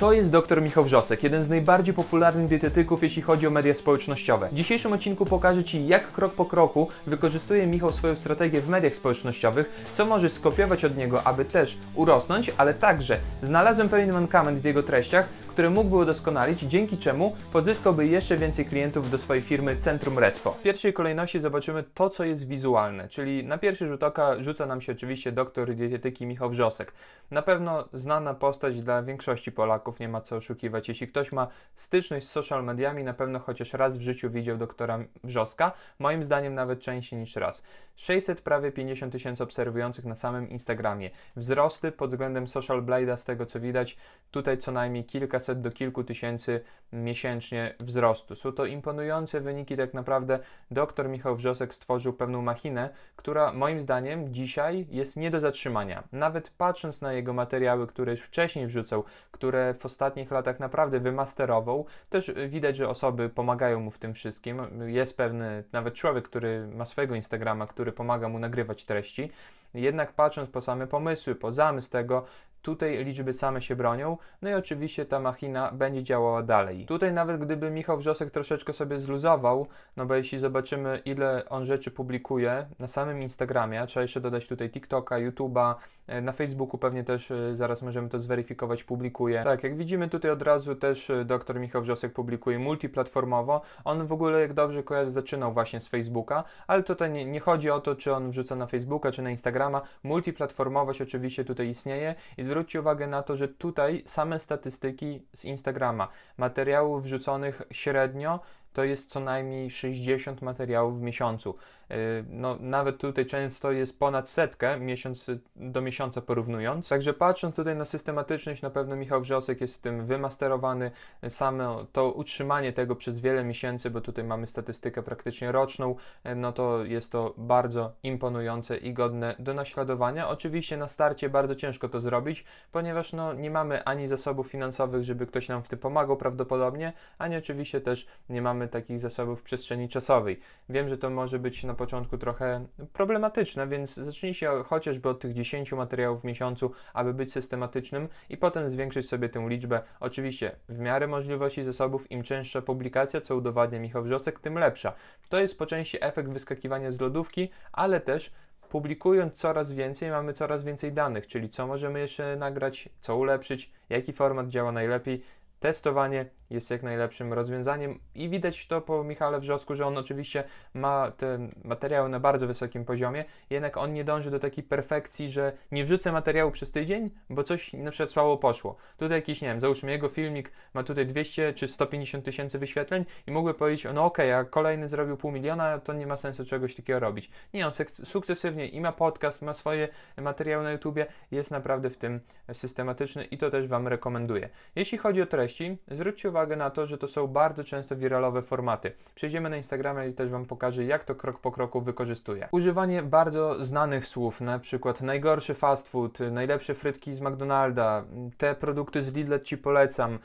To jest dr Michał Wrzosek, jeden z najbardziej popularnych dietetyków, jeśli chodzi o media społecznościowe. W dzisiejszym odcinku pokażę Ci, jak krok po kroku wykorzystuje Michał swoją strategię w mediach społecznościowych, co możesz skopiować od niego, aby też urosnąć, ale także znalazłem pewien mankament w jego treściach, które mógłby udoskonalić, dzięki czemu pozyskałby jeszcze więcej klientów do swojej firmy Centrum Respo. W pierwszej kolejności zobaczymy to, co jest wizualne, czyli na pierwszy rzut oka rzuca nam się oczywiście doktor dietetyki Michał Wrzosek. Na pewno znana postać dla większości Polaków, nie ma co oszukiwać. Jeśli ktoś ma styczność z social mediami, na pewno chociaż raz w życiu widział doktora Wrzoska, moim zdaniem nawet częściej niż raz. 600 prawie 50 tysięcy obserwujących na samym Instagramie. Wzrosty pod względem social blade'a, z tego co widać, tutaj co najmniej kilkaset do kilku tysięcy miesięcznie wzrostu. Są to imponujące wyniki, tak naprawdę dr Michał Wrzosek stworzył pewną machinę, która moim zdaniem dzisiaj jest nie do zatrzymania. Nawet patrząc na jego materiały, które już wcześniej wrzucał, które w ostatnich latach naprawdę wymasterował, też widać, że osoby pomagają mu w tym wszystkim. Jest pewny nawet człowiek, który ma swojego Instagrama, który pomaga mu nagrywać treści. Jednak patrząc po same pomysły, po zamysł tego, tutaj liczby same się bronią, no i oczywiście ta machina będzie działała dalej. Tutaj nawet gdyby Michał Wrzosek troszeczkę sobie zluzował, no bo jeśli zobaczymy ile on rzeczy publikuje na samym Instagramie, a trzeba jeszcze dodać tutaj TikToka, YouTube'a, e, na Facebooku pewnie też e, zaraz możemy to zweryfikować, publikuje. Tak, jak widzimy tutaj od razu też e, dr Michał Wrzosek publikuje multiplatformowo. On w ogóle jak dobrze kojarzę zaczynał właśnie z Facebooka, ale tutaj nie, nie chodzi o to, czy on wrzuca na Facebooka, czy na Instagrama. Multiplatformowość oczywiście tutaj istnieje i uwagę na to, że tutaj same statystyki z Instagrama, materiałów wrzuconych średnio to jest co najmniej 60 materiałów w miesiącu. Yy, No, nawet tutaj często jest ponad setkę miesiąc do miesiąca porównując. Także patrząc tutaj na systematyczność, na pewno Michał Wrzosek jest w tym wymasterowany. Samo to utrzymanie tego przez wiele miesięcy, bo tutaj mamy statystykę praktycznie roczną, yy, no to jest to bardzo imponujące i godne do naśladowania. Oczywiście na starcie bardzo ciężko to zrobić, ponieważ no, nie mamy ani zasobów finansowych, żeby ktoś nam w tym pomagał prawdopodobnie, ani oczywiście też nie mamy takich zasobów w przestrzeni czasowej. Wiem, że to może być na początku trochę problematyczne, więc zacznijcie chociażby od tych 10 materiałów w miesiącu, aby być systematycznym i potem zwiększyć sobie tę liczbę. Oczywiście w miarę możliwości zasobów, im częstsza publikacja, co udowadnia Michał Wrzosek, tym lepsza. To jest po części efekt wyskakiwania z lodówki, ale też publikując coraz więcej, mamy coraz więcej danych, czyli co możemy jeszcze nagrać, co ulepszyć, jaki format działa najlepiej. Testowanie jest jak najlepszym rozwiązaniem i widać to po Michale Wrzosku, że on oczywiście ma te materiały na bardzo wysokim poziomie, jednak on nie dąży do takiej perfekcji, że nie wrzucę materiału przez tydzień, bo coś na przykład słabo poszło. Tutaj jakiś, nie wiem, załóżmy jego filmik ma tutaj 200 czy 150 tysięcy wyświetleń i mógłby powiedzieć, no okej, a kolejny zrobił pół miliona, to nie ma sensu czegoś takiego robić. Nie, on sukcesywnie i ma podcast, ma swoje materiały na YouTubie, jest naprawdę w tym systematyczny i to też Wam rekomenduję. Jeśli chodzi o treści, zwróćcie uwagę na to, że to są bardzo często wiralowe formaty. Przejdziemy na Instagrama i też Wam pokażę, jak to krok po kroku wykorzystuje. Używanie bardzo znanych słów, na przykład najgorszy fast food, najlepsze frytki z McDonalda, te produkty z Lidl Ci polecam,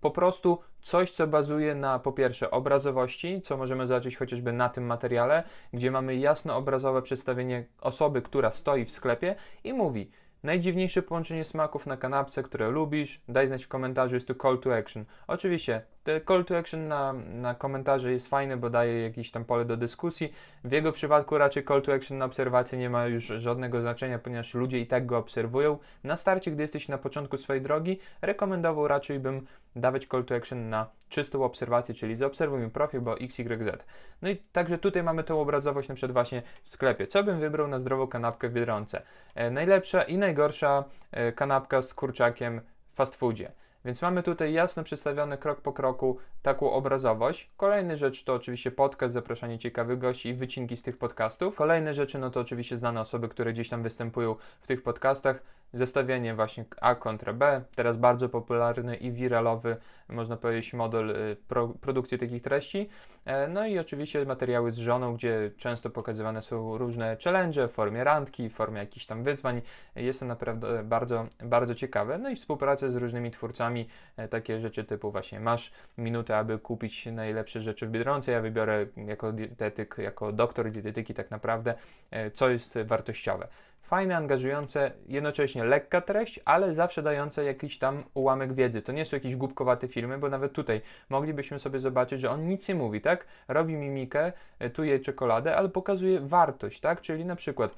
po prostu coś, co bazuje na po pierwsze obrazowości, co możemy zobaczyć chociażby na tym materiale, gdzie mamy jasno obrazowe przedstawienie osoby, która stoi w sklepie i mówi najdziwniejsze połączenie smaków na kanapce, które lubisz, daj znać w komentarzu, jest tu call to action. Oczywiście, te call to action na, na komentarze jest fajne, bo daje jakieś tam pole do dyskusji. W jego przypadku raczej call to action na obserwację nie ma już żadnego znaczenia, ponieważ ludzie i tak go obserwują. Na starcie, gdy jesteś na początku swojej drogi, rekomendował raczej bym dawać call to action na czystą obserwację, czyli zaobserwuj mi profil, bo XYZ. No i także tutaj mamy tą obrazowość na przykład właśnie w sklepie. Co bym wybrał na zdrową kanapkę w Biedronce? E, najlepsza i najgorsza e, kanapka z kurczakiem w fast foodzie. Więc mamy tutaj jasno przedstawione krok po kroku taką obrazowość. Kolejna rzecz to oczywiście podcast, zapraszanie ciekawych gości i wycinki z tych podcastów. Kolejne rzeczy no to oczywiście znane osoby, które gdzieś tam występują w tych podcastach. Zestawienie właśnie A kontra B, teraz bardzo popularny i wiralowy, można powiedzieć, model y, pro, produkcji takich treści. E, No i oczywiście materiały z żoną, gdzie często pokazywane są różne challenge w formie randki, w formie jakichś tam wyzwań. Jest to naprawdę bardzo, bardzo ciekawe. No i współpraca z różnymi twórcami, e, takie rzeczy typu właśnie masz minutę, aby kupić najlepsze rzeczy w Biedronce, ja wybiorę jako dietetyk, jako doktor dietetyki tak naprawdę, e, co jest wartościowe. Fajne, angażujące, jednocześnie lekka treść, ale zawsze dające jakiś tam ułamek wiedzy. To nie są jakieś głupkowate filmy, bo nawet tutaj moglibyśmy sobie zobaczyć, że on nic nie mówi, tak? Robi mimikę, e, tu je czekoladę, ale pokazuje wartość, tak? Czyli na przykład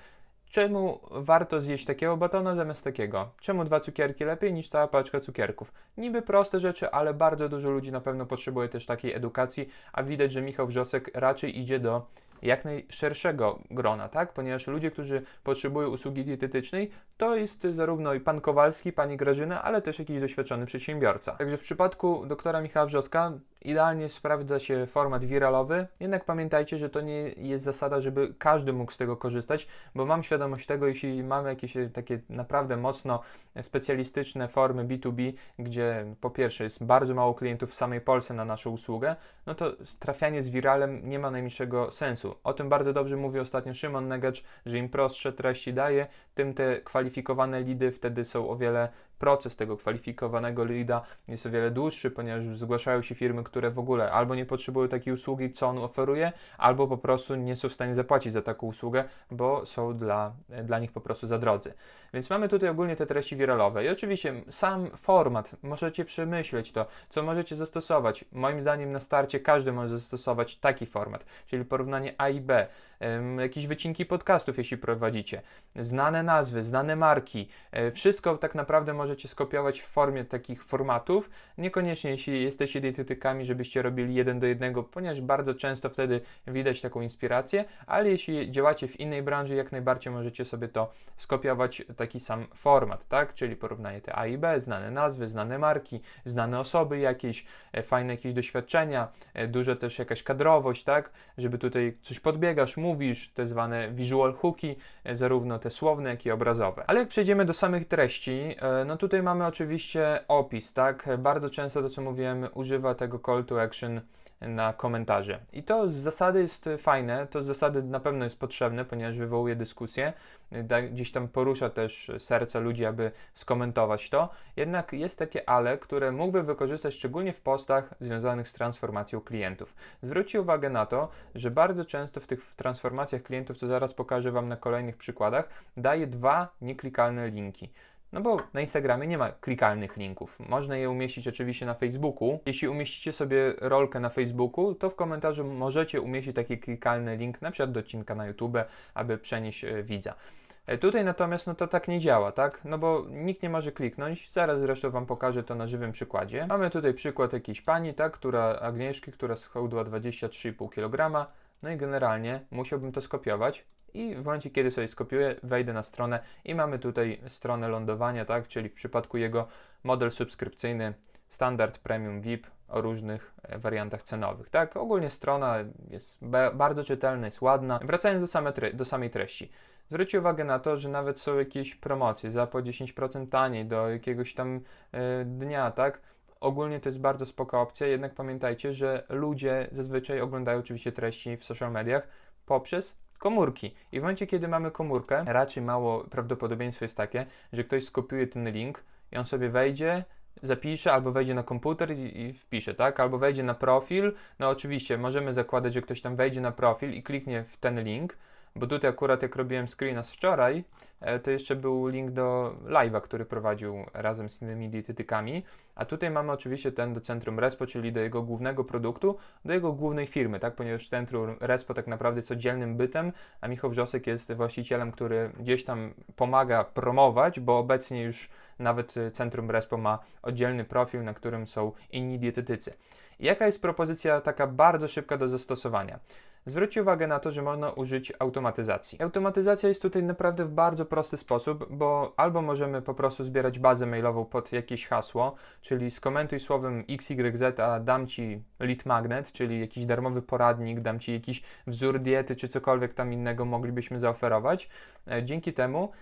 Czemu warto zjeść takiego batona zamiast takiego? Czemu dwa cukierki lepiej niż cała paczka cukierków? Niby proste rzeczy, ale bardzo dużo ludzi na pewno potrzebuje też takiej edukacji, a widać, że Michał Wrzosek raczej idzie do jak najszerszego grona, tak? Ponieważ ludzie, którzy potrzebują usługi dietetycznej, to jest zarówno i pan Kowalski, pani Grażyna, ale też jakiś doświadczony przedsiębiorca. Także w przypadku doktora Michała Wrzoska idealnie sprawdza się format wiralowy, jednak pamiętajcie, że to nie jest zasada, żeby każdy mógł z tego korzystać, bo mam świadomość tego, jeśli mamy jakieś takie naprawdę mocno specjalistyczne formy B2B, gdzie po pierwsze jest bardzo mało klientów w samej Polsce na naszą usługę, no to trafianie z wiralem nie ma najmniejszego sensu. O tym bardzo dobrze mówi ostatnio Szymon Negacz, że im prostsze treści daje, tym te kwalifikowane lidy wtedy są o wiele proces tego kwalifikowanego leada jest o wiele dłuższy, ponieważ zgłaszają się firmy, które w ogóle albo nie potrzebują takiej usługi, co on oferuje, albo po prostu nie są w stanie zapłacić za taką usługę, bo są dla, dla nich po prostu za drodzy. Więc mamy tutaj ogólnie te treści wiralowe i oczywiście sam format, możecie przemyśleć to, co możecie zastosować. Moim zdaniem na starcie każdy może zastosować taki format, czyli porównanie A i B, jakieś wycinki podcastów, jeśli prowadzicie, znane nazwy, znane marki, e, wszystko tak naprawdę możecie skopiować w formie takich formatów, niekoniecznie jeśli jesteście dietetykami, żebyście robili jeden do jednego, ponieważ bardzo często wtedy widać taką inspirację, ale jeśli działacie w innej branży, jak najbardziej możecie sobie to skopiować taki sam format, tak? Czyli porównanie te A i B, znane nazwy, znane marki, znane osoby jakieś, e, fajne jakieś doświadczenia, e, duża też jakaś kadrowość, tak? Żeby tutaj coś podbiegasz, mówisz, te zwane visual hooki, e, zarówno te słowne, jak i obrazowe. Ale jak przejdziemy do samych treści, no tutaj mamy oczywiście opis, tak? Bardzo często to, co mówiłem, używa tego call to action na komentarze. I to z zasady jest fajne, to z zasady na pewno jest potrzebne, ponieważ wywołuje dyskusję, gdzieś tam porusza też serce ludzi, aby skomentować to. Jednak jest takie ale, które mógłby wykorzystać szczególnie w postach związanych z transformacją klientów. Zwróćcie uwagę na to, że bardzo często w tych transformacjach klientów, co zaraz pokażę Wam na kolejnych przykładach, daje dwa nieklikalne linki. No bo na Instagramie nie ma klikalnych linków. Można je umieścić oczywiście na Facebooku. Jeśli umieścicie sobie rolkę na Facebooku, to w komentarzu możecie umieścić taki klikalny link, na przykład do odcinka na YouTube, aby przenieść e, widza. E, tutaj natomiast no to tak nie działa, tak? No bo nikt nie może kliknąć. Zaraz zresztą Wam pokażę to na żywym przykładzie. Mamy tutaj przykład jakiejś pani, tak? Która, Agnieszki, która schudła 23,5 kg. No i generalnie musiałbym to skopiować i w momencie, kiedy sobie skopiuję, wejdę na stronę i mamy tutaj stronę lądowania, tak, czyli w przypadku jego model subskrypcyjny standard, premium, VIP o różnych e, wariantach cenowych, tak. Ogólnie strona jest bardzo czytelna, jest ładna. Wracając do, same do samej treści. Zwróćcie uwagę na to, że nawet są jakieś promocje za po 10% taniej do jakiegoś tam y, dnia, tak? Ogólnie to jest bardzo spoko opcja, jednak pamiętajcie, że ludzie zazwyczaj oglądają oczywiście treści w social mediach poprzez komórki. I w momencie, kiedy mamy komórkę, raczej mało prawdopodobieństwo jest takie, że ktoś skopiuje ten link i on sobie wejdzie, zapisze, albo wejdzie na komputer i, i, wpisze, tak? Albo wejdzie na profil. No oczywiście, możemy zakładać, że ktoś tam wejdzie na profil i kliknie w ten link, bo tutaj akurat jak robiłem screena z wczoraj, e, to jeszcze był link do live'a, który prowadził razem z innymi dietetykami, a tutaj mamy oczywiście ten do Centrum Respo, czyli do jego głównego produktu, do jego głównej firmy, tak, ponieważ Centrum Respo tak naprawdę jest oddzielnym bytem, a Michał Wrzosek jest właścicielem, który gdzieś tam pomaga promować, bo obecnie już nawet Centrum Respo ma oddzielny profil, na którym są inni dietetycy. Jaka jest propozycja taka bardzo szybka do zastosowania? Zwróćcie uwagę na to, że można użyć automatyzacji. Automatyzacja jest tutaj naprawdę w bardzo prosty sposób, bo albo możemy po prostu zbierać bazę mailową pod jakieś hasło, czyli skomentuj słowem XYZ, a dam Ci lead magnet, czyli jakiś darmowy poradnik, dam Ci jakiś wzór diety, czy cokolwiek tam innego moglibyśmy zaoferować. E, dzięki temu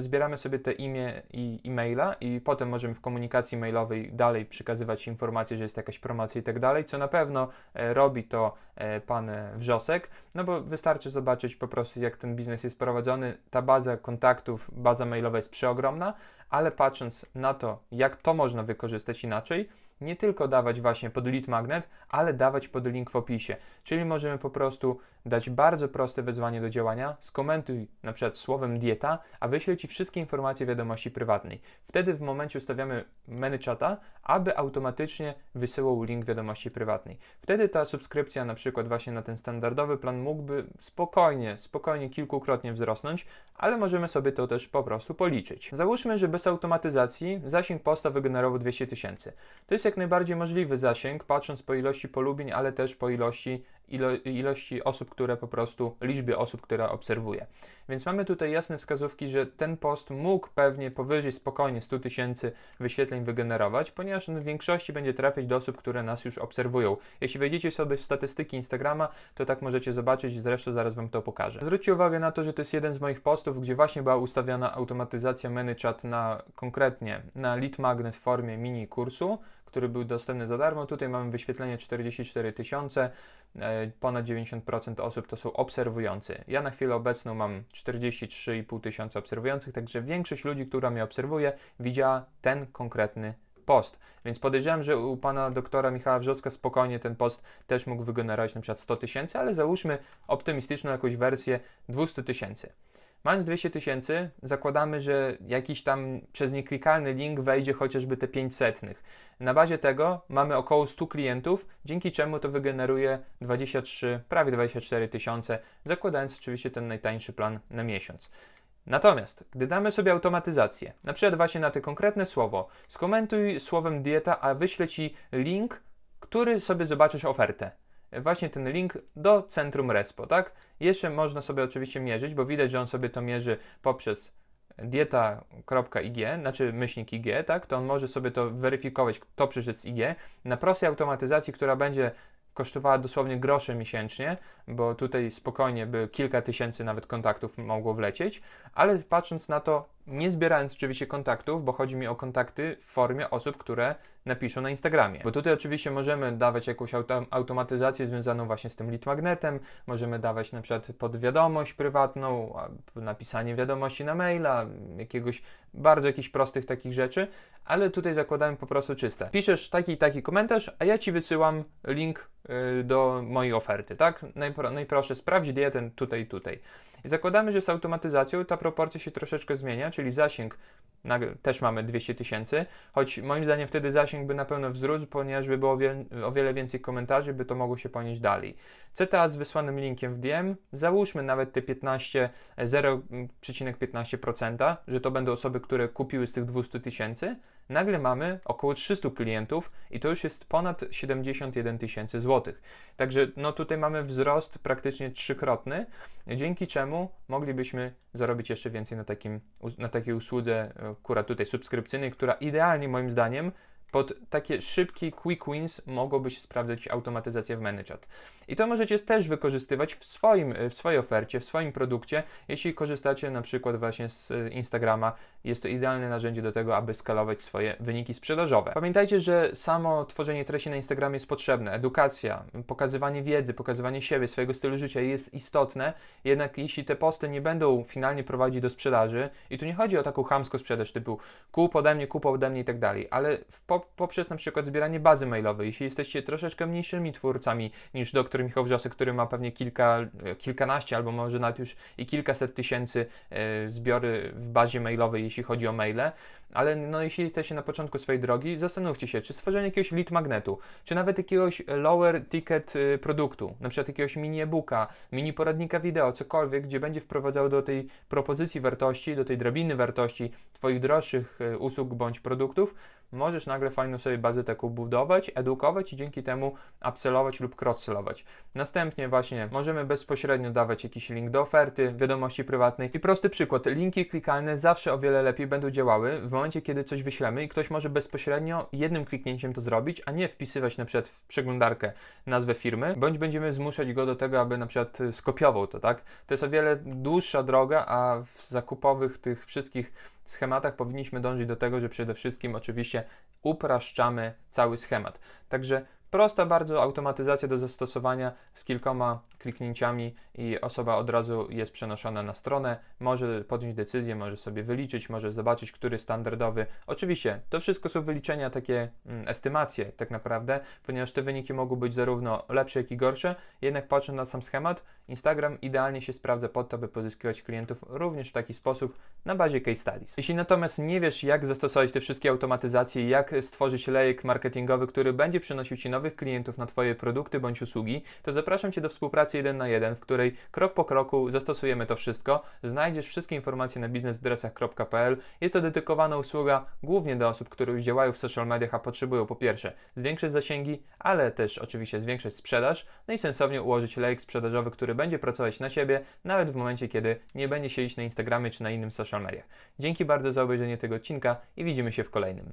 zbieramy sobie te imię i e-maila i potem możemy w komunikacji mailowej dalej przekazywać informacje, że jest jakaś promocja i tak dalej, co na pewno e, robi to e, pan Wrzosek, no bo wystarczy zobaczyć po prostu jak ten biznes jest prowadzony, ta baza kontaktów, baza mailowa jest przeogromna, ale patrząc na to, jak to można wykorzystać inaczej, nie tylko dawać właśnie pod lead magnet, ale dawać pod link w opisie. Czyli możemy po prostu dać bardzo proste wezwanie do działania, skomentuj na przykład słowem dieta, a wyślę Ci wszystkie informacje wiadomości prywatnej. Wtedy w momencie ustawiamy menu czata, aby automatycznie wysyłał link wiadomości prywatnej. Wtedy ta subskrypcja na przykład właśnie na ten standardowy plan mógłby spokojnie, spokojnie kilkukrotnie wzrosnąć, ale możemy sobie to też po prostu policzyć. Załóżmy, że bez automatyzacji zasięg posta wygenerował 200 tysięcy. To jest jak najbardziej możliwy zasięg, patrząc po ilości polubień, ale też po ilości, ilo, ilości osób, które po prostu, liczbie osób, które obserwuje. Więc mamy tutaj jasne wskazówki, że ten post mógł pewnie powyżej spokojnie 100 tysięcy wyświetleń wygenerować, ponieważ on w większości będzie trafiać do osób, które nas już obserwują. Jeśli wejdziecie sobie w statystyki Instagrama, to tak możecie zobaczyć, zresztą zaraz Wam to pokażę. Zwróćcie uwagę na to, że to jest jeden z moich postów, gdzie właśnie była ustawiona automatyzacja ManyChat na konkretnie na lead magnet w formie mini kursu, który był dostępny za darmo. Tutaj mamy wyświetlenie 44 tysiące, e, ponad 90% osób to są obserwujący. Ja na chwilę obecną mam 43,5 tysiąca obserwujących, także większość ludzi, która mnie obserwuje, widziała ten konkretny post. Więc podejrzewam, że u pana doktora Michała Wrzocka spokojnie ten post też mógł wygenerować na przykład 100 tysięcy, ale załóżmy optymistyczną jakąś wersję 200 tysięcy. Mając 200 tysięcy, zakładamy, że jakiś tam przez nieklikalny link wejdzie chociażby te 500. Na bazie tego mamy około 100 klientów, dzięki czemu to wygeneruje 23, prawie 24 tysiące, zakładając oczywiście ten najtańszy plan na miesiąc. Natomiast, gdy damy sobie automatyzację, na przykład właśnie na to konkretne słowo, skomentuj słowem dieta, a wyślę Ci link, który sobie zobaczysz ofertę. Właśnie ten link do centrum Respo, tak? Jeszcze można sobie oczywiście mierzyć, bo widać, że on sobie to mierzy poprzez dieta.ig, znaczy myślnik IG, tak? To on może sobie to weryfikować, kto przyszedł z IG. Na prostej automatyzacji, która będzie kosztowała dosłownie grosze miesięcznie, bo tutaj spokojnie by kilka tysięcy nawet kontaktów mogło wlecieć, ale patrząc na to, nie zbierając oczywiście kontaktów, bo chodzi mi o kontakty w formie osób, które napiszą na Instagramie. Bo tutaj oczywiście możemy dawać jakąś auto automatyzację związaną właśnie z tym lead magnetem, możemy dawać na przykład pod wiadomość prywatną, napisanie wiadomości na maila, jakiegoś bardzo jakichś prostych takich rzeczy, ale tutaj zakładamy po prostu czyste. Piszesz taki i taki komentarz, a ja Ci wysyłam link y, do mojej oferty, tak? Najpro, najprościej sprawdź dietę tutaj, tutaj. I zakładamy, że z automatyzacją ta proporcja się troszeczkę zmienia, czyli zasięg nagle też mamy 200 tysięcy, choć moim zdaniem wtedy zasięg by na pewno wzrósł, ponieważ by było o wiele więcej komentarzy, by to mogło się ponieść dalej. CTA z wysłanym linkiem w DM, załóżmy nawet te 15, 0,15%, że to będą osoby, które kupiły z tych 200 tysięcy, nagle mamy około 300 klientów i to już jest ponad 71 tysięcy złotych. Także no tutaj mamy wzrost praktycznie trzykrotny, dzięki czemu moglibyśmy zarobić jeszcze więcej na, takim, na takiej usłudze, akurat tutaj subskrypcyjnej, która idealnie moim zdaniem pod takie szybkie quick wins mogłoby się sprawdzać automatyzacja w ManyChat. I to możecie też wykorzystywać w, swoim, w swojej ofercie, w swoim produkcie, jeśli korzystacie na przykład właśnie z Instagrama. Jest to idealne narzędzie do tego, aby skalować swoje wyniki sprzedażowe. Pamiętajcie, że samo tworzenie treści na Instagramie jest potrzebne. Edukacja, pokazywanie wiedzy, pokazywanie siebie, swojego stylu życia jest istotne, jednak jeśli te posty nie będą finalnie prowadzić do sprzedaży, i tu nie chodzi o taką chamską sprzedaż typu kup ode mnie, kup ode mnie i tak dalej, ale w, po, poprzez na przykład zbieranie bazy mailowej, jeśli jesteście troszeczkę mniejszymi twórcami niż dr Michał Wrzosek, który ma pewnie kilka, kilkanaście albo może nawet już i kilkaset tysięcy e, zbiory w bazie mailowej, jeśli chodzi o maile, ale no, jeśli jesteście na początku swojej drogi, zastanówcie się, czy stworzenie jakiegoś lead magnetu, czy nawet jakiegoś lower ticket e, produktu, na przykład jakiegoś mini e-booka, mini poradnika wideo, cokolwiek, gdzie będzie wprowadzał do tej propozycji wartości, do tej drabiny wartości Twoich droższych e, usług bądź produktów, możesz nagle fajną sobie bazę taką budować, edukować i dzięki temu upsellować lub cross-sellować. Następnie właśnie możemy bezpośrednio dawać jakiś link do oferty, wiadomości prywatnej. I prosty przykład, linki klikalne zawsze o wiele lepiej będą działały w momencie, kiedy coś wyślemy i ktoś może bezpośrednio jednym kliknięciem to zrobić, a nie wpisywać na przykład w przeglądarkę nazwę firmy, bądź będziemy zmuszać go do tego, aby na przykład skopiował to, tak? To jest o wiele dłuższa droga, a w zakupowych tych wszystkich schematach powinniśmy dążyć do tego, że przede wszystkim oczywiście upraszczamy cały schemat. Także prosta bardzo automatyzacja do zastosowania z kilkoma kliknięciami i osoba od razu jest przenoszona na stronę, może podjąć decyzję, może sobie wyliczyć, może zobaczyć, który standardowy. Oczywiście, to wszystko są wyliczenia, takie mm, estymacje tak naprawdę, ponieważ te wyniki mogą być zarówno lepsze, jak i gorsze, jednak patrząc na sam schemat, Instagram idealnie się sprawdza pod to, by pozyskiwać klientów również w taki sposób na bazie case studies. Jeśli natomiast nie wiesz, jak zastosować te wszystkie automatyzacje, jak stworzyć lejek marketingowy, który będzie przynosił Ci nowych klientów na Twoje produkty bądź usługi, to zapraszam Cię do współpracy 1 na 1, w której krok po kroku zastosujemy to wszystko. Znajdziesz wszystkie informacje na biznesdresach.pl. Jest to dedykowana usługa głównie do osób, które już działają w social mediach, a potrzebują po pierwsze zwiększyć zasięgi, ale też oczywiście zwiększyć sprzedaż, no i sensownie ułożyć lejek sprzedażowy, który będzie pracować na Ciebie, nawet w momencie, kiedy nie będzie siedzieć na Instagramie czy na innym social mediach. Dzięki bardzo za obejrzenie tego odcinka i widzimy się w kolejnym.